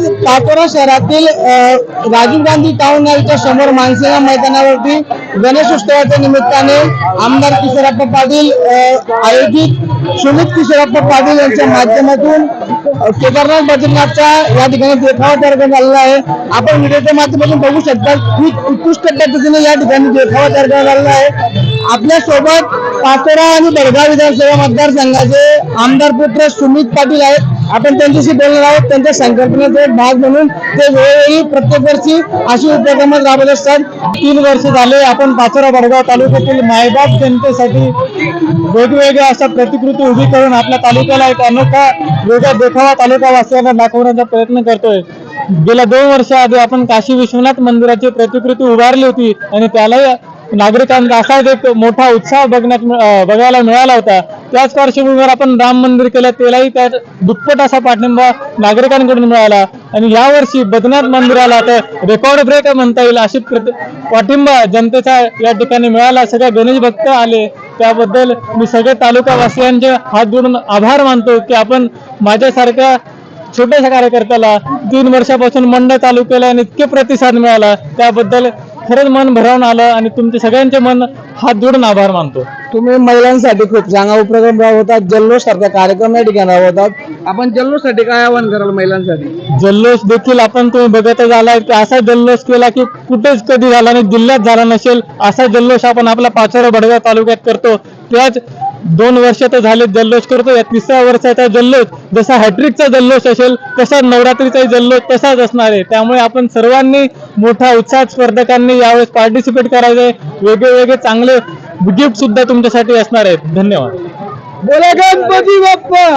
आज पाटोरा शहरातील राजीव गांधी टाउन हॉलच्या समोर मानसेना मैदानावरती गणेशोत्सवाच्या निमित्ताने आमदार किशोरप्पा पाटील आयोजित सुमित किशोरप्पा पाटील यांच्या माध्यमातून केदारनाथ बद्रीनाथचा या ठिकाणी देखावा तयार करण्यात आलेला आहे. आपण व्हिडिओच्या माध्यमातून बघू शकता खूप उत्कृष्ट पद्धतीने या ठिकाणी देखावा तयार करण्यात आलेला आहे. आपल्यासोबत पाचोरा आणि बडगाव विधानसभा मतदारसंघाचे आमदार पुत्र सुमित पाटील आहेत. आपण त्यांच्याशी बोलणार आहोत त्यांच्या संकल्पनेचा एक भाग म्हणून ते वेळोवेळी प्रत्येक वर्षी अशी उपक्रम राबवत असतात. तीन वर्ष झाले आपण पाचोरा बडगाव तालुक्यातील मायबाप जनतेसाठी वेगवेगळ्या अशा प्रतिकृती उभी करून आपल्या तालुक्याला एक अनोखा वेगळा देखावा तालुका वासियांना दाखवण्याचा प्रयत्न करतोय. गेल्या दोन वर्ष आधी आपण काशी विश्वनाथ मंदिराची प्रतिकृती उभारली होती आणि त्यालाही नागरिकांचा असाच एक मोठा उत्साह बघण्यात बघायला मिळाला होता. त्याच पार्श्वभूमीवर आपण राम मंदिर केलं त्यालाही त्या दुप्पट असा पाठिंबा नागरिकांकडून मिळाला. आणि यावर्षी बद्रीनाथ मंदिराला तर रेकॉर्ड ब्रेक म्हणता येईल अशी प्रति- पाठिंबा जनतेचा या ठिकाणी मिळाला. सगळ्या गणेश भक्त आले. त्याबद्दल मी सगळे तालुकावासियांचे हात जोडून आभार मानतो की आपण माझ्यासारख्या छोट्याशा कार्यकर्त्याला तीन वर्षापासून मंडळ चालू केलं आणि इतके प्रतिसाद मिळाला. त्याबद्दल खरंच मन भरावून आलं आणि तुमचे सगळ्यांचे मन हात जोडून आभार मानतो. तुम्ही महिलांसाठी खूप चांगला उपक्रम राबवतात जल्लोष सारखा कार्यक्रम या ठिकाणी राबवतात. आपण जल्लोषसाठी काय आवाहन कराल महिलांसाठी? जल्लोष देखील आपण तुम्ही बघतच आलाय की असा जल्लोष केला की कुठेच कधी झाला नाही जिल्ह्यात झाला नसेल असा जल्लोष आपण आपला पाचोरा बडगाव तालुक्यात करतो. त्याच दोन वर्ष तर झाले जल्लोष करतो या तिसऱ्या वर्षाचा जल्लोष. जसा हॅट्रिकचा जल्लोष असेल तसा नवरात्रीचा जल्लोष तसाच असणार आहे. त्यामुळे आपण सर्वांनी मोठा उत्साह स्पर्धकांनी यावेळेस पार्टिसिपेट करायचे वेगळे वेगळे चांगले गिफ्ट सुद्धा तुमच्यासाठी असणार आहेत. धन्यवाद. बोला गणपती बाप्पा!